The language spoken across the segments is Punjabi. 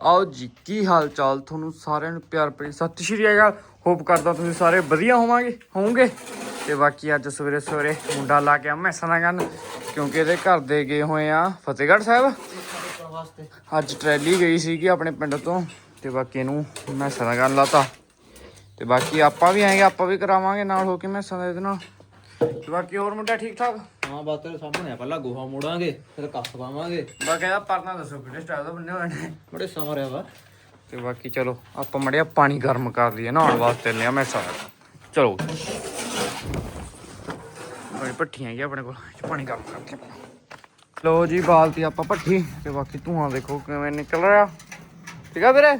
ਆਓ ਜੀ, ਕੀ ਹਾਲ ਚਾਲ ਤੁਹਾਨੂੰ ਸਾਰਿਆਂ ਨੂੰ ਪਿਆਰ ਭਰੀ ਸਤਿ ਸ਼੍ਰੀ ਅਕਾਲ। ਹੋਪ ਕਰਦਾ ਤੁਸੀਂ ਸਾਰੇ ਵਧੀਆ ਹੋਵਾਂਗੇ, ਹੋਵੋਗੇ। ਤੇ ਬਾਕੀ ਅੱਜ ਸਵੇਰੇ ਸਵੇਰੇ ਮੁੰਡਾ ਲਾ ਕੇ ਆ ਮੈਸਾਂ ਦਾ ਗੰਨ ਕਿਉਂਕਿ ਇਹਦੇ ਘਰ ਦੇ ਗਏ ਹੋਏ ਆ ਫਤਿਹਗੜ੍ਹ ਸਾਹਿਬ। ਅੱਜ ਟਰੈਲੀ ਗਈ ਸੀਗੀ ਆਪਣੇ ਪਿੰਡ ਤੋਂ, ਤੇ ਬਾਕੀ ਇਹਨੂੰ ਮੈਸਾਂ ਕਰਨ ਗੰਨ ਲਾਤਾ। ਤੇ ਬਾਕੀ ਆਪਾਂ ਵੀ ਆਏਗੇ, ਆਪਾਂ ਵੀ ਕਰਾਵਾਂਗੇ ਨਾਲ ਹੋ ਕੇ ਮੈਸਾਂ ਦਾ ਇਹਦੇ ਨਾਲ। ਤੇ ਬਾਕੀ ਹੋਰ ਮੁੰਡਾ ਠੀਕ ਠਾਕ ਹਾਂ ਬਸ ਤੇਰੇ ਸਾਹਮਣੇ ਆ ਪਹਿਲਾਂ ਗੋਹਾ ਮੋੜਾਂਗੇ ਫਿਰ ਕੱਖ ਪਾਵਾਂਗੇ। ਬਾਕੀ ਇਹਦਾ ਪਰਨਾ ਦੱਸੋ ਕਿਹੜੇ ਸਟਾਈਲ ਦਾ ਬੰਨੇ ਹੋਏ ਨੇ ਬੜੇ ਸਮਾਂ ਰਿਹਾ ਵਾ। ਤੇ ਬਾਕੀ ਚਲੋ ਆਪਾਂ ਮੜਿਆ ਪਾਣੀ ਗਰਮ ਕਰ ਲਈਏ ਨਹਾਉਣ ਵਾਸਤੇ ਲਿਆ ਮੈਂ ਸਾਰਾ। ਚਲੋ। ਬੜੀ ਭੱਠੀਆਂ ਹੈਗੀਆਂ ਆਪਣੇ ਕੋਲ ਇਹ 'ਚ ਪਾਣੀ ਗਰਮ ਕਰਕੇ ਲੋ ਜੀ ਬਾਲਟੀ ਆਪਾਂ ਭੱਠੀ ਤੇ ਬਾਕੀ ਧੂਆਂ ਦੇਖੋ ਕਿਵੇਂ ਨਿਕਲ ਰਿਹਾ। ਠੀਕ ਆ ਵੀਰੇ?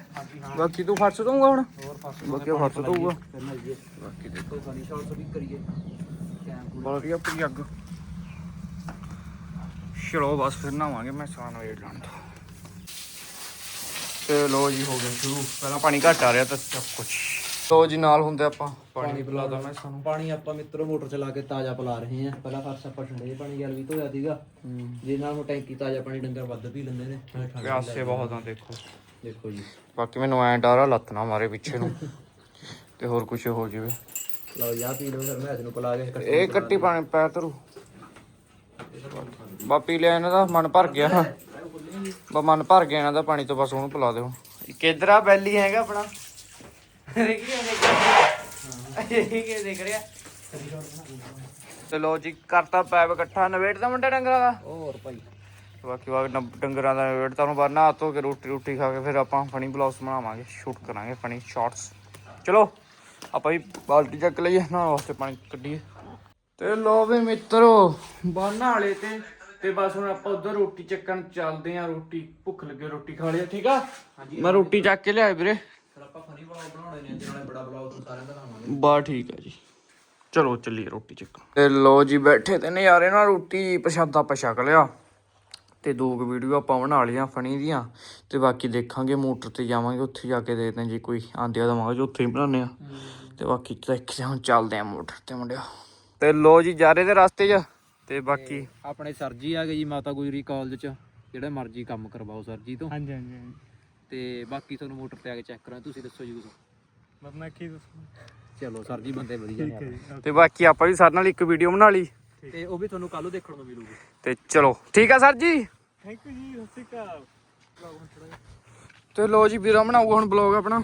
ਬਾਕੀ ਤੂੰ ਫਰਸ਼ ਦਊਂਗਾ ਹੁਣ? ਹੋਰ ਪਾਸੇ ਬਾਕੀ ਉਹ ਫਰਸ਼ ਦਊਗਾ ਫਿਰ ਲਾਈਏ ਬਾਕੀ ਦੇਖੋ ਕੋਈ ਫਨੀ ਸ਼ਾਟ ਵੀ ਕਰੀਏ। ਕੈਮ ਬਾਲਟੀ ਆਪਣੀ ਅੱਗ। ਚਲੋ ਬਸ ਫਿਰ ਨਹਾਵਾਂਗੇ ਮੈਂ ਸਾਨ ਵੇਟ ਲਾਣ ਤੋਂ ਤੇ ਲੋ ਜੀ ਹੋ ਗਿਆ ਸ਼ੁਰੂ ਪਹਿਲਾਂ ਪਾਣੀ ਘੱਟ ਆ ਰਿਹਾ ਤਾਂ ਸਭ ਕੁਝ ਲੋ ਜੀ ਨਾਲ ਹੁੰਦੇ ਆਪਾਂ ਪਾਣੀ ਪਿਲਾਦਾ ਮੈਂ ਸਾਨੂੰ ਪਾਣੀ ਆਪਾਂ ਮਿੱਤਰੋ ਮੋਟਰ ਚਲਾ ਕੇ ਤਾਜ਼ਾ ਪਿਲਾ ਰਹੇ ਹਾਂ ਪਹਿਲਾਂ ਫਰਸ਼ ਆਪਾਂ ਠੰਡੇ ਪਾਣੀ ਗੱਲ ਵੀ ਧੋਇਆ ਸੀਗਾ ਜੇ ਨਾਲ ਹੁਣ ਟੈਂਕੀ ਤਾਜ਼ਾ ਪਾਣੀ ਡੰਗਰ ਵੱਧ ਪੀ ਲੈਂਦੇ ਨੇ ਨਾਲੇ ਠੰਡਾ ਪਿਆਸੇ ਬਹੁਤ ਆ ਦੇਖੋ ਦੇਖੋ ਜੀ ਬਾਕੀ ਮੈਨੂੰ ਐਂ ਡਰ ਆ ਲੱਤ ਨਾ ਮਾਰੇ ਪਿੱਛੇ ਨੂੰ ਤੇ ਹੋਰ ਕੁਝ ਹੋ ਜਾਵੇ ਲਓ ਯਾ ਪੀ ਲਓ ਫਿਰ ਮੈਂ ਅੱਜ ਨੂੰ ਪਿਲਾ ਕੇ ਕੱਟ- ਇਹ ਕੱਟੀ ਪਾਣੀ ਪੈ ਤਰੂ ਬਾ ਪੀ ਲਿਆ ਇਹਨਾਂ ਦਾ ਮਨ ਭਰ ਗਿਆ। ਬਾ ਮਨ ਭਰ ਗਿਆ ਇਹਨਾਂ ਦਾ ਪਾਣੀ ਤੋਂ ਬਸ ਉਹਨੂੰ ਪਿਲਾ ਦਿਓ। ਕਿਧਰਾ ਬੈਲੀ ਹੈਗਾ ਆਪਣਾ? ਦੇਖੀ ਦੇਖ ਕੀ ਦੇਖ ਰਿਹਾ। ਚਲੋ ਜੀ ਕਰਤਾ ਪੈਪ ਇਕੱਠਾ ਨਵੇੜ ਦਾ ਮੁੰਡਾ ਡੰਗਰਾਂ ਦਾ? ਹੋਰ ਭਾਈ। ਬਾਕੀ ਵਾਰ ਡੰਗਰਾਂ ਦਾ ਨਵੇੜ ਤੁਹਾਨੂੰ ਬਾਅਦ ਨਹਾ ਧੋ ਕੇ ਰੋਟੀ ਰੋਟੀ ਖਾ ਕੇ ਫਿਰ ਆਪਾਂ ਫਨੀ ਬਲੌਗਸ ਬਣਾਵਾਂਗੇ ਸ਼ੂਟ ਕਰਾਂਗੇ ਫਨੀ ਸ਼ਾਰਟਸ। ਚਲੋ ਆਪਾਂ ਵੀ ਬਾਲਟੀ ਚੱਕ ਲਈਏ ਨਹਾਉਣ ਵਾਸਤੇ ਪਾਣੀ ਕੱਢੀਏ। ਤੇ ਲੋ ਵੀ ਮਿੱਤਰੋ ਬਾਨਾ ਵਾਲੇ ਤੇ। ਤੇ ਬਸ ਹੁਣ ਆਪਾਂ ਉਧਰ ਰੋਟੀ ਚੱਕਣ ਚੱਲਦੇ ਆਂ ਰੋਟੀ ਭੁੱਖ ਲੱਗੇ ਰੋਟੀ ਖਾ ਲਿਆ ਠੀਕ ਆ? ਮੈਂ ਰੋਟੀ ਚੱਕ ਕੇ ਲਿਆਇਆ ਵੀਰੇ। ਫਿਰ ਆਪਾਂ ਫਨੀ ਬਲੌਗ ਬਣਾਉਣੇ ਨੇ ਜਿਹਨਾਂ ਨੇ ਬੜਾ ਬਲੌਗ ਤੋਂ ਸਾਰਿਆਂ ਦਾ ਲਾਵਾਂਗੇ ਬਾ ਠੀਕ ਆ ਜੀ। ਚਲੋ ਚੱਲੀਏ ਰੋਟੀ ਚੱਕਣ। ਤੇ ਲੋ ਜੀ ਬੈਠੇ ਤੇ ਨਜ਼ਾਰੇ ਨਾਲ ਰੋਟੀ ਪ੍ਰਸ਼ਾਦਾ ਆਪਾਂ ਛਕ ਲਿਆ। ਤੇ ਦੋ ਕੁ ਵੀਡੀਓ ਆਪਾਂ ਬਣਾ ਲਈਆਂ ਫਣੀ ਦੀਆਂ। ਤੇ ਬਾਕੀ ਦੇਖਾਂਗੇ ਮੋਟਰ ਤੇ ਜਾਵਾਂਗੇ ਉੱਥੇ ਜਾ ਕੇ ਦੇਖਦੇ ਹਾਂ ਜੇ ਕੋਈ ਆਂਦਿਆ ਦਵਾਂਗੇ ਜੋ ਉੱਥੇ ਹੀ ਬਣਾਉਂਦੇ ਆ। ਤੇ ਬਾਕੀ ਦੇਖਦੇ ਹੁਣ ਚੱਲਦੇ ਆ ਮੋਟਰ ਤੇ ਮੁੰਡਿਆ ਤੇ ਲੋ ਜੀ ਜਾ ਰਹੇ ਤੇ ਰਸਤੇ 'ਚ। ਤੇ ਬਾਕੀ ਆਪਣੇ ਸਰ ਜੀ ਆ ਗਏ ਜੀ ਮਾਤਾ ਗੁਜਰੀ ਕਾਲਜ ਚ। ਜਿਹੜੇ ਮਰਜ਼ੀ ਕੰਮ ਕਰਵਾਓ ਸਰ ਜੀ ਤੋਂ। ਹਾਂਜੀ ਹਾਂਜੀ ਤੇ ਬਾਕੀ ਤੁਹਾਨੂੰ ਮੋਟਰ ਤੇ ਆ ਕੇ ਚੈੱਕ ਕਰਾਂ ਤੁਸੀਂ ਦੱਸੋ ਜੀ ਕੁਛ। ਮਤਲਬ ਮੈਂ ਕੀ ਦੱਸਾਂ? ਚਲੋ ਸਰ ਜੀ ਬੰਦੇ ਵਧੀਆ ਨੇ ਆਪਣੇ। ਤੇ ਬਾਕੀ ਆਪਾਂ ਵੀ ਸਾਡੇ ਨਾਲ ਇੱਕ ਵੀਡੀਓ ਬਣਾ ਲਈ। ਤੇ ਉਹ ਵੀ ਤੁਹਾਨੂੰ ਕੱਲ ਨੂੰ ਦੇਖਣ ਨੂੰ ਮਿਲੂਗੀ। ਤੇ ਚਲੋ ਠੀਕ ਆ ਸਰ ਜੀ? ਥੈਂਕ ਯੂ ਜੀ ਸਤਿ ਸ਼੍ਰੀ ਅਕਾਲ। ਤੇ ਲੋ ਜੀ ਵੀਰਾ ਬਣਾਊਗਾ ਹੁਣ ਬਲੌਗ ਆਪਣਾ।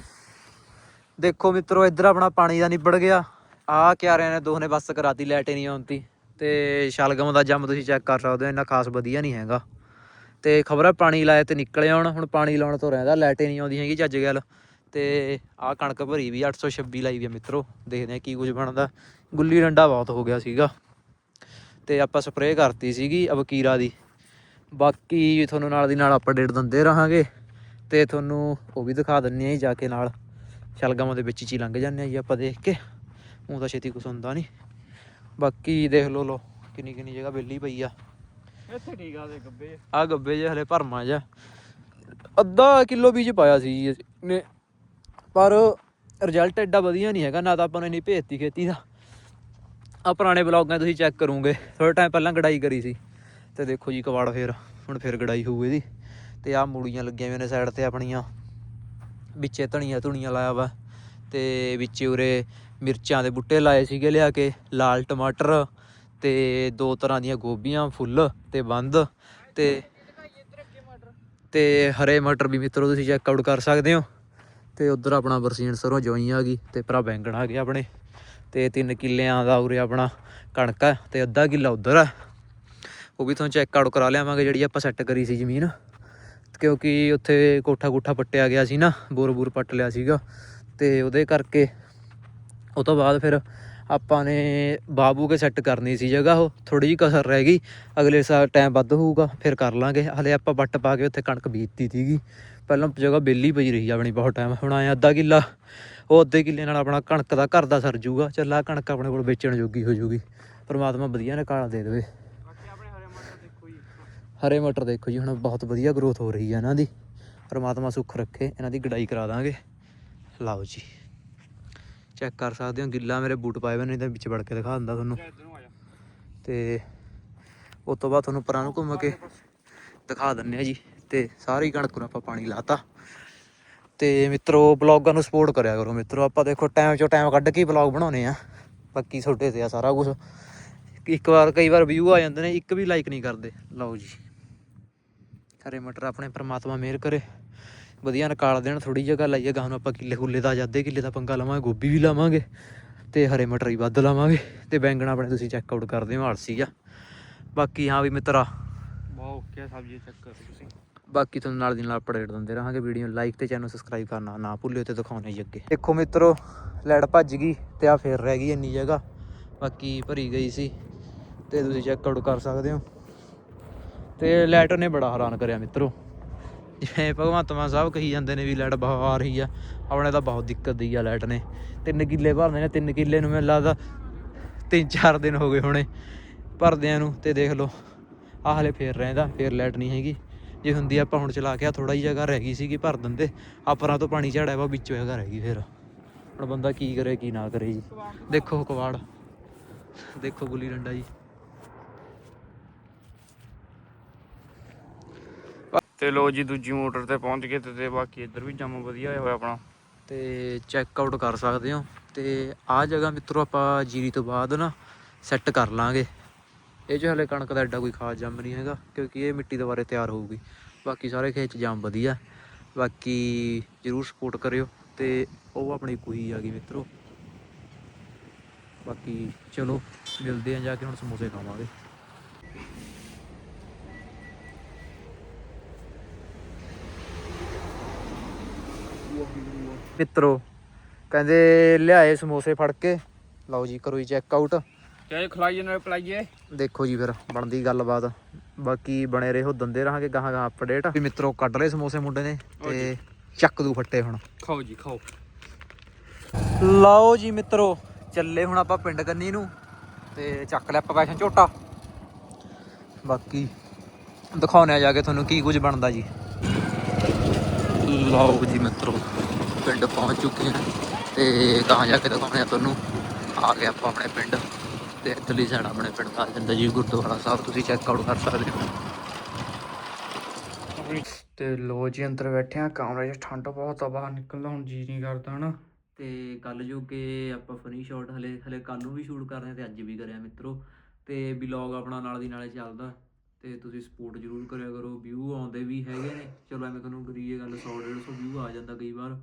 ਦੇਖੋ ਮਿੱਤਰੋ ਇੱਧਰ ਆਪਣਾ ਪਾਣੀ ਦਾ ਨਿਬੜ ਗਿਆ। ਆ ਕਿਆਰਿਆਂ ਨੇ ਦੋ ਨੇ ਬੱਸ ਕਰਾਤੀ ਲੈਟ ਹੀ ਨਹੀਂ ਆਉਂਦੀ। ਤੇ ਸ਼ਲਗਮ ਦਾ ਜੰਮ ਤੁਸੀਂ ਚੈੱਕ ਕਰ ਸਕਦੇ ਹੋ, ਇੰਨਾ ਖਾਸ ਵਧੀਆ ਨਹੀਂ ਹੈਗਾ। ਤੇ ਖਬਰ ਹੈ ਪਾਣੀ ਲਾਇਆ ਤੇ ਨਿਕਲੇ ਆਉਣ, ਹੁਣ ਪਾਣੀ ਲਾਉਣ ਤੋਂ ਰਹਿੰਦਾ, ਲਾਈਟੇ ਨਹੀਂ ਆਉਂਦੀ ਹੈਗੀ ਚੱਜ ਗੱਲ। ਤੇ ਆਹ ਕਣਕ ਭਰੀ ਵੀ 826 ਲਾਈ ਵੀ ਆ ਮਿੱਤਰੋ, ਦੇਖਦੇ ਆ ਕੀ ਕੁਝ ਬਣਦਾ। ਗੁੱਲੀ ਡੰਡਾ ਬਹੁਤ ਹੋ ਗਿਆ ਸੀਗਾ। ਤੇ ਆਪਾਂ ਸਪਰੇਅ ਕਰਤੀ ਸੀਗੀ ਅਬਕੀਰਾ ਦੀ। ਬਾਕੀ ਤੁਹਾਨੂੰ ਨਾਲ ਦੀ ਨਾਲ ਅਪਡੇਟ ਦਿੰਦੇ ਰਹਾਂਗੇ। ਤੇ ਤੁਹਾਨੂੰ ਉਹ ਵੀ ਦਿਖਾ ਦਿੰਨੇ ਆ ਜੀ ਜਾ ਕੇ ਨਾਲ। ਸ਼ਲਗਮਾਂ ਦੇ ਵਿੱਚ ਹੀ ਲੰਘ ਜਾਂਦੇ ਆ ਜੀ ਆਪਾਂ ਦੇਖ ਕੇ। ਉਹ ਤਾਂ ਛੇਤੀ ਕੁਛ ਹੁੰਦਾ ਨਹੀਂ। ਬਾਕੀ ਦੇਖ ਲਓ ਲੋ ਕਿੰਨੀ ਕਿੰਨੀ ਜਗ੍ਹਾ ਵਿਹਲੀ ਪਈ ਆ। ਇੱਥੇ ਠੀਕ ਆ ਦੇ ਗੱਬੇ। ਆ ਗੱਬੇ ਜੇ ਹਲੇ ਭਰਮਾ ਜਾ ਅੱਧਾ ਕਿਲੋ ਬੀਜ ਪਾਇਆ ਸੀ ਜੀ ਨੇ ਪਰ ਰਿਜ਼ਲਟ ਐਡਾ ਵਧੀਆ ਨਹੀਂ ਹੈਗਾ ਨਾ ਤਾਂ ਆਪਾਂ ਨੇ ਨਹੀਂ ਭੇਜਤੀ ਖੇਤੀ ਦਾ। ਆ ਪੁਰਾਣੇ ਬਲੌਗਾਂ ਤੁਸੀਂ ਚੈੱਕ ਕਰੋਗੇ। ਥੋੜਾ ਟਾਈਮ ਪਹਿਲਾਂ ਗੜਾਈ ਕਰੀ ਸੀ। ਤੇ ਦੇਖੋ ਜੀ ਕਵਾੜ ਫੇਰ ਹੁਣ ਫੇਰ ਗੜਾਈ ਹੋਊ ਇਹਦੀ। ਤੇ ਆ ਮੂੜੀਆਂ ਲੱਗੀਆਂ ਹੋਈਆਂ ਨੇ ਸਾਈਡ ਤੇ ਆਪਣੀਆਂ। ਵਿੱਚੇ ਧਣੀਆਂ ਧੁਣੀਆਂ ਲਾਇਆ ਵਾ। ਤੇ ਵਿੱਚੇ ਉਰੇ ਮਿਰਚਾਂ ਦੇ ਬੂਟੇ ਲਾਏ ਸੀਗੇ ਲਿਆ ਕੇ, ਲਾਲ ਟਮਾਟਰ ਤੇ ਦੋ ਤਰ੍ਹਾਂ ਦੀਆਂ ਗੋਭੀਆਂ, ਫੁੱਲ ਤੇ ਬੰਦ ਤੇ ਤੇ ਹਰੇ ਮਟਰ ਵੀ ਮਿੱਤਰੋ ਤੁਸੀਂ ਚੈੱਕ ਆਊਟ ਕਰ ਸਕਦੇ ਹੋ। ਤੇ ਉਧਰ ਆਪਣਾ ਬਰਸੀਨ ਸਰੋਂ ਜੋਈ ਆ ਗਈ ਤੇ ਭਰਾ ਬੈਂਗਣ ਆ ਗਏ ਆਪਣੇ ਤੇ 3 ਕਿੱਲਿਆਂ ਦਾ ਉਰੇ ਆਪਣਾ ਕਣਕ ਹੈ ਤੇ ਅੱਧਾ ਕਿੱਲਾ ਉਧਰ ਹੈ ਉਹ ਵੀ ਤੁਹਾਨੂੰ ਚੈੱਕ ਆਊਟ ਕਰਾ ਲਿਆਵਾਂਗੇ ਜਿਹੜੀ ਆਪਾਂ ਸੈੱਟ ਕਰੀ ਸੀ ਜ਼ਮੀਨ। ਕਿਉਂਕਿ ਉੱਥੇ ਕੋਠਾ ਕੋਠਾ ਪੱਟਿਆ ਗਿਆ ਸੀ ਨਾ ਬੋਰ ਬੂਰ ਪੱਟ ਲਿਆ ਸੀਗਾ ਤੇ ਉਹਦੇ ਕਰਕੇ ਉਹ ਤੋਂ ਬਾਅਦ ਫਿਰ ਆਪਾਂ ਨੇ ਬਾਬੂ ਕੇ ਸੈੱਟ ਕਰਨੀ ਸੀ ਜਗ੍ਹਾ ਉਹ ਥੋੜੀ ਜਿਹੀ ਕਸਰ ਰਹਿ ਗਈ। ਅਗਲੇ ਸਾਲ ਟਾਈਮ ਵੱਧ ਹੋਊਗਾ ਫਿਰ ਕਰ ਲਾਂਗੇ। ਹਲੇ ਆਪਾਂ ਵੱਟ ਪਾ ਕੇ ਉੱਥੇ ਕਣਕ ਬੀਜਤੀ ਸੀਗੀ। ਪਹਿਲਾਂ ਜਗ੍ਹਾ ਬੇਲੀ ਪਈ ਰਹੀ ਆਪਣੀ ਬਹੁਤ ਟਾਈਮ ਹੁਣ ਆਇਆ ਅੱਧਾ ਕਿੱਲਾ। ਉਹ ਅੱਧੇ ਕਿੱਲੇ ਨਾਲ ਆਪਣਾ ਕਣਕ ਦਾ ਘਰ ਦਾ ਸਰ ਜੂਗਾ। ਚੱਲਾ ਕਣਕ ਆਪਣੇ ਕੋਲ ਵੇਚਣ ਜੋਗੀ ਹੋ ਜੂਗੀ। ਪਰਮਾਤਮਾ ਵਧੀਆ ਨਿਕਾਲ ਦੇ ਦੇਵੇ। ਬਾਕੀ ਆਪਣੇ ਹਰੇ ਮਟਰ ਦੇਖੋ ਜੀ। ਹਰੇ ਮਟਰ ਦੇਖੋ ਜੀ ਹੁਣ ਬਹੁਤ ਵਧੀਆ ਗਰੋਥ ਹੋ ਰਹੀ ਹੈ ਇਹਨਾਂ ਦੀ। ਪਰਮਾਤਮਾ ਸੁੱਖ ਰੱਖੇ ਇਹਨਾਂ ਦੀ ਗਡਾਈ ਕਰਾ ਦਾਂਗੇ। ਲਓ ਜੀ। ਚੈੱਕ ਕਰ ਸਕਦੇ ਹੋ ਗਿੱਲਾ ਮੇਰੇ ਬੂਟ ਪਾਏ ਹੋਏ ਨੇ ਤਾਂ ਵਿੱਚ ਵੜ ਕੇ ਦਿਖਾ ਦਿੰਦਾ ਤੁਹਾਨੂੰ। ਤੇ ਉਸ ਤੋਂ ਬਾਅਦ ਤੁਹਾਨੂੰ ਪਰਾਂ ਨੂੰ ਘੁੰਮ ਕੇ ਦਿਖਾ ਦਿੰਨੇ ਆ ਜੀ। ਤੇ ਸਾਰੀ ਕਣਕ ਨੂੰ ਆਪਾਂ ਪਾਣੀ ਲਾਤਾ। ਤੇ ਮਿੱਤਰੋ ਬਲੌਗਾਂ ਨੂੰ ਸਪੋਰਟ ਕਰਿਆ ਕਰੋ ਮਿੱਤਰੋ। ਆਪਾਂ ਦੇਖੋ ਟਾਈਮ ਚੋਂ ਟਾਈਮ ਕੱਢ ਕੇ ਬਲੌਗ ਬਣਾਉਨੇ ਆ। ਬਾਕੀ ਤੁਹਾਡੇ ਤੇ ਆ ਸਾਰਾ ਕੁਝ ਇੱਕ ਵਾਰ ਕਈ ਵਾਰ ਵਿਊ ਆ ਜਾਂਦੇ ਨੇ ਇੱਕ ਵੀ ਲਾਈਕ ਨਹੀਂ ਕਰਦੇ। ਲਓ ਜੀ। ਹਰੇ ਮਟਰ ਆਪਣੇ ਪ੍ਰਮਾਤਮਾ ਮਿਹਰ ਕਰੇ। ਵਧੀਆ ਨਿਕਾਲ ਦੇਣ ਥੋੜੀ ਜਗ੍ਹਾ ਲਾਈਏ ਗਾਂ ਨੂੰ ਆਪਾਂ ਕਿੱਲੇ ਕੁੱਲੇ ਦਾ ਜਾਂ ਅੱਧੇ ਕਿੱਲੇ ਦਾ ਪੰਗਾ ਲਵਾਂਗੇ ਗੋਭੀ ਵੀ ਲਾਵਾਂਗੇ ਤੇ ਹਰੇ ਮਟਰ ਹੀ ਵੱਧ ਲਾਵਾਂਗੇ ਤੇ ਬੈਂਗਣ ਆਪਣੇ ਤੁਸੀਂ ਚੈੱਕ ਆਊਟ ਕਰਦੇ ਹੋ ਆਲਸੀ ਆ। ਬਾਕੀ ਹਾਂ ਵੀ ਮਿੱਤਰਾ ਬਹੁਤ ਓਕੇ ਸਬਜ਼ੀ ਚੈੱਕ ਕਰੋ ਤੁਸੀਂ। ਬਾਕੀ ਤੁਹਾਨੂੰ ਨਾਲ ਦੀ ਨਾਲ ਅਪਡੇਟ ਦਿੰਦੇ ਰਹਾਂਗੇ ਵੀਡੀਓ ਲਾਈਕ ਤੇ ਚੈਨਲ ਸਬਸਕ੍ਰਾਈਬ ਕਰਨਾ ਨਾ ਭੁੱਲਿਓ ਤੇ ਦਿਖਾਉਣੇ ਜੀ ਅੱਗੇ। ਦੇਖੋ ਮਿੱਤਰੋ ਲੈਟ ਭੱਜ ਗਈ ਤੇ ਆ ਫੇਰ ਰਹਿ ਗਈ ਇੰਨੀ ਜਗ੍ਹਾ ਬਾਕੀ ਭਰੀ ਗਈ ਸੀ ਤੇ ਤੁਸੀਂ ਚੈੱਕ ਆਊਟ ਕਰ ਸਕਦੇ ਹੋ। ਤੇ ਲਾਈਟ ਨੇ ਬੜਾ ਹੈਰਾਨ ਕਰਿਆ ਮਿੱਤਰੋ। ਜਿਵੇਂ ਭਗਵੰਤ ਮਾਨ ਸਾਹਿਬ ਕਹੀ ਜਾਂਦੇ ਨੇ ਵੀ ਲਾਈਟ ਬਹੁਤ ਆ ਰਹੀ ਆ। ਆਪਣੇ ਤਾਂ ਬਹੁਤ ਦਿੱਕਤ ਦੀ ਆ ਲਾਈਟ ਨੇ। ਤਿੰਨ ਕਿੱਲੇ ਭਰਦੇ ਨੇ, ਤਿੰਨ ਕਿੱਲੇ ਨੂੰ ਮੈਨੂੰ ਲੱਗਦਾ ਤਿੰਨ ਚਾਰ ਦਿਨ ਹੋ ਗਏ ਹੋਣੇ ਭਰਦਿਆਂ ਨੂੰ, ਤੇ ਦੇਖ ਲਓ, ਆਹ ਹਲੇ ਫੇਰ ਰਹਿੰਦਾ, ਫੇਰ ਲਾਈਟ ਨਹੀਂ ਹੈਗੀ। ਜੇ ਹੁੰਦੀ ਆਪਾਂ ਹੁਣ ਚਲਾ ਕੇ ਆ ਥੋੜਾ ਜਿਹਾ ਜਗ੍ਹਾ ਰਹਿ ਗਈ ਸੀਗੀ ਭਰ ਦਿੰਦੇ ਆਪਰਾਂ ਤੋਂ ਪਾਣੀ ਝਾੜਿਆ ਵਾ, ਵਿੱਚੋਂ ਜਗ੍ਹਾ ਰਹਿ ਗਈ ਫੇਰ। ਹੁਣ ਬੰਦਾ ਕੀ ਕਰੇ, ਕੀ ਨਾ ਕਰੇ ਜੀ। ਦੇਖੋ, ਕਵਾੜ। ਦੇਖੋ ਗੁੱਲੀ ਡੰਡਾ ਜੀ। ਤੇ ਲੋ ਜੀ ਦੂਜੀ ਮੋਟਰ ਤੇ ਪਹੁੰਚ ਗਏ ਤੇ ਬਾਕੀ ਇੱਧਰ ਵੀ ਜੰਮ ਵਧੀਆ ਹੋਇਆ ਆਪਣਾ। ਤੇ ਚੈੱਕ ਆਊਟ ਕਰ ਸਕਦੇ ਹੋ। ਤੇ ਆਹ ਜਗ੍ਹਾ ਮਿੱਤਰੋ ਆਪਾਂ ਜੀਰੀ ਤੋਂ ਬਾਅਦ ਨਾ ਸੈੱਟ ਕਰ ਲਾਂਗੇ। ਇਹ 'ਚ ਹਲੇ ਕਣਕ ਦਾ ਐਡਾ ਕੋਈ ਖਾਸ ਜੰਮ ਨਹੀਂ ਹੈਗਾ, ਕਿਉਂਕਿ ਇਹ ਮਿੱਟੀ ਦੁਬਾਰੇ ਤਿਆਰ ਹੋਊਗੀ। ਬਾਕੀ ਸਾਰੇ ਖੇਤ 'ਚ ਜੰਮ ਵਧੀਆ। ਬਾਕੀ ਜਰੂਰ ਸਪੋਰਟ ਕਰਿਓ ਤੇ ਉਹ ਆਪਣੀ ਕੁਹੀ ਆ ਗਈ ਮਿੱਤਰੋ। ਬਾਕੀ ਚਲੋ, ਮਿਲਦੇ ਆਂ ਜਾ ਕੇ ਹੁਣ ਸਮੋਸੇ ਖਾਵਾਂਗੇ। ਮਿੱਤਰੋ ਕਹਿੰਦੇ ਲਿਆਏ ਸਮੋਸੇ ਫੜ ਕੇ। ਲਓ ਜੀ ਕਰੋ ਜੀ ਚੈੱਕ ਆਊਟ ਚਾਹੇ ਖਲਾਈਏ ਨਾਲ ਪਲਾਈਏ? ਦੇਖੋ ਜੀ ਫਿਰ ਬਣਦੀ ਗੱਲਬਾਤ। ਬਾਕੀ ਬਣੇ ਰਹੋ ਦੰਦੇ ਰਹਾਂਗੇ ਗਾਹਾਂ ਗਾਹਾਂ ਅਪਡੇਟ ਵੀ ਮਿੱਤਰੋ ਕੱਢ ਲਏ ਸਮੋਸੇ ਮੁੰਡੇ ਨੇ ਤੇ ਚੱਕ ਦੂ ਫੱਟੇ ਹੁਣ। ਖਾਓ ਜੀ ਖਾਓ। ਲਓ ਜੀ ਮਿੱਤਰੋ ਚੱਲੇ ਹੁਣ ਆਪਾਂ ਪਿੰਡ ਕੰਨੀ ਨੂੰ ਤੇ ਚੱਕ ਲਿਆ ਆਪਾਂ ਪੈਸ਼ਨ ਝੋਟਾ। ਬਾਕੀ ਦਿਖਾਉਣੇ ਆ ਜਾ ਕੇ ਤੁਹਾਨੂੰ ਕੀ ਕੁਝ ਬਣਦਾ ਜੀ। ਲਓ ਜੀ ਮਿੱਤਰੋ। ਪਿੰਡ ਪਹੁੰਚ ਚੁੱਕੇ ਹਾਂ ਤੇ ਕਹਾਂ ਜਾ ਕੇ ਦਿਖਾਉਣੇ ਆ ਤੁਹਾਨੂੰ। ਆ ਗਏ ਆਪਾਂ ਆਪਣੇ ਪਿੰਡ ਤੇ ਇੱਧਰਲੀ ਸਾਈਡ ਆਪਣੇ ਪਿੰਡ ਦਾ ਆ ਜਾਂਦਾ ਜੀ ਗੁਰਦੁਆਰਾ ਸਾਹਿਬ ਤੁਸੀਂ ਚੈੱਕ ਆਊਟ ਕਰ ਸਕਦੇ ਹੋ। ਤੇ ਲੋ ਜੀ ਅੰਦਰ ਬੈਠੇ ਆ ਕਮਰੇ 'ਚ ਠੰਡ ਬਹੁਤ ਆ ਬਾਹਰ ਨਿਕਲਦਾ ਹੁਣ ਜੀ ਨਹੀਂ ਕਰਦਾ ਹਨਾ। ਤੇ ਕੱਲ ਜੋ ਕਿ ਆਪਾਂ ਫਨੀ ਸ਼ਾਟ ਹਲੇ ਹਲੇ ਕੱਲ ਨੂੰ ਵੀ ਸ਼ੂਟ ਕਰ ਰਹੇ ਤੇ ਅੱਜ ਵੀ ਕਰਿਆ ਮਿੱਤਰੋ। ਤੇ ਵਲੌਗ ਆਪਣਾ ਨਾਲ ਦੀ ਨਾਲੇ ਚੱਲਦਾ। ਤੇ ਤੁਸੀਂ ਸਪੋਰਟ ਜ਼ਰੂਰ ਕਰਿਆ ਕਰੋ ਵਿਊ ਆਉਂਦੇ ਵੀ ਹੈਗੇ ਨੇ। ਚਲੋ ਐਵੇਂ ਤੁਹਾਨੂੰ ਕਰੀਏ ਗੱਲ 100 150 ਵਿਊ ਆ ਜਾਂਦਾ ਕਈ ਵਾਰ।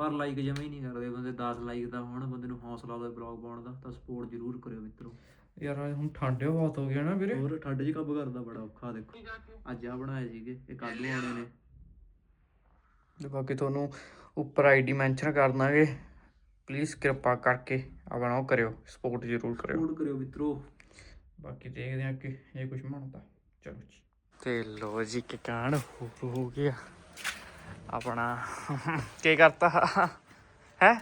ਪਰ ਲਾਈਕ ਜਮਾ ਹੀ ਨਹੀਂ ਕਰਦੇ ਬੰਦੇ 10 ਲਾਈਕ ਦਾ ਹੋਣ ਬੰਦੇ ਨੂੰ ਹੌਸਲਾ ਆਉਂਦਾ ਵਲੌਗ ਪਾਉਣ ਦਾ ਤਾਂ ਸਪੋਰਟ ਜ਼ਰੂਰ ਕਰਿਓ ਮਿੱਤਰੋ। ਯਾਰ ਹੁਣ ਠੰਡ ਬਹੁਤ ਹੋ ਗਈ ਨਾ ਵੀਰੇ। ਹੋਰ ਠੰਡ 'ਚ ਕੰਮ ਕਰਦਾ ਬੜਾ ਔਖਾ ਦੇਖੋ। ਅੱਜ ਆ ਬਣਾਏ ਸੀਗੇ ਇਹ ਕੱਲ ਨੂੰ ਆਉਣੇ ਨੇ। ਤੇ ਬਾਕੀ ਤੁਹਾਨੂੰ ਉੱਪਰ ਆਈਡੀ ਮੈਂਸ਼ਨ ਕਰ ਦਾਂਗੇ। ਪਲੀਜ਼ ਕਿਰਪਾ ਕਰਕੇ ਆਪਣਾ ਉਹ ਕਰਿਓ ਸਪੋਰਟ ਜ਼ਰੂਰ ਕਰਿਓ। ਸਪੋਰਟ ਕਰਿਓ ਮਿੱਤਰੋ। ਬਾਕੀ ਦੇਖਦੇ ਆ ਕਿ ਇਹ ਕੁਝ ਬਣਦਾ। ਚਲੋ ਜੀ। ਤੇ ਲੋ ਜੀ ਕਿਕਾਨ ਹੋ ਹੋ ਗਿਆ। ਆਪਣਾ ਕੀ ਕਰਤਾ? ਹੈ?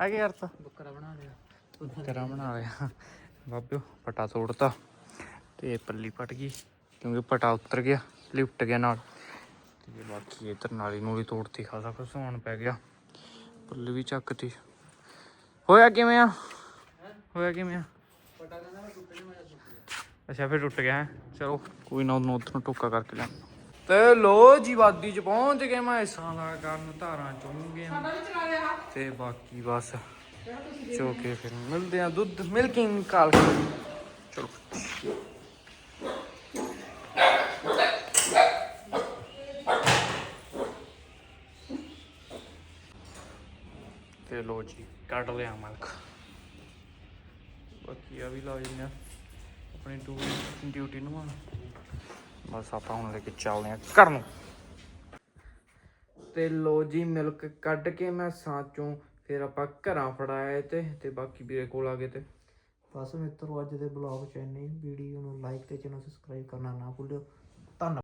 ਆ ਕੀ ਕਰਤਾ? ਬੱਕਰਾ ਬਣਾ ਲਿਆ। ਬੱਕਰਾ ਬਣਾ ਲਿਆ। ਬਾਬਿਓ ਪਟਾ ਤੋੜਤਾ ਤੇ ਪੱਲੀ ਪਟ ਗਈ ਕਿਉਂਕਿ ਪਟਾ ਉਤਰ ਗਿਆ ਲਿਫਟ ਗਿਆ ਨਾਲ। ਤੇ ਬਾਕੀ ਇਧਰ ਨਾਲੀ ਨੂਲੀ ਤੋੜਤੀ ਖਾਸਾ ਕੁਛ ਸਮਾਨ ਪੈ ਗਿਆ। ਪੱਲੀ ਵੀ ਚੱਕਤੀ। ਹੋਇਆ ਕਿਵੇਂ ਆ? ਹੋਇਆ ਕਿਵੇਂ ਆ? ਅੱਛਾ ਫਿਰ ਟੁੱਟ ਗਿਆ ਹੈਂ? ਚਲੋ ਕੋਈ ਨਾ ਉਹਨੂੰ ਉਧਰੋਂ ਟੋਕਾ ਕਰਕੇ ਲਿਆ ਤੇ ਲੋ ਜੀ ਵਾਦੀ ਚ ਪਹੁੰਚ ਗਏ ਮੈਂ ਇਸਾਂ ਦਾ ਕਰਨ ਧਾਰਾਂ ਚੁੰਮ ਗਏ ਤੇ ਬਾਕੀ ਬਸ ਚੋ ਕੇ ਫਿਰ ਮਿਲਦੇ ਆ ਦੁੱਧ ਮਿਲਕਿੰਗ ਨਿਕਾਲ ਕੇ। ਚਲੋ। ਤੇ ਲੋ ਜੀ ਕੱਢ ਲਿਆ ਮਲਕ। ਬਾਕੀ ਆ ਵੀ ਲਾ ਆ ਆਪਣੀ ਡਿਊਟੀ ਨੂੰ ਹੁਣ। ਬਸ ਆਪਾਂ ਹੁਣ ਲੈ ਕੇ ਚੱਲਦੇ ਆ ਘਰ ਨੂੰ। ਤੇ ਲੋ ਜੀ ਮਿਲਕ ਕੱਢ ਕੇ ਮੈਂ ਸਾਚੋਂ ਫਿਰ ਆਪਾਂ ਘਰਾਂ ਫੜਾਇਆ ਤੇ ਤੇ ਬਾਕੀ ਵੀਰੇ ਕੋਲ ਆ ਗਏ ਤੇ। ਬਸ ਮਿੱਤਰੋ ਅੱਜ ਦੇ ਬਲੌਗ ਚ ਇੰਨੀ ਵੀਡੀਓ ਨੂੰ ਲਾਈਕ ਤੇ ਚੈਨਲ ਸਬਸਕ੍ਰਾਈਬ ਕਰਨਾ ਨਾ ਭੁੱਲਿਓ। ਧੰਨਵਾਦ।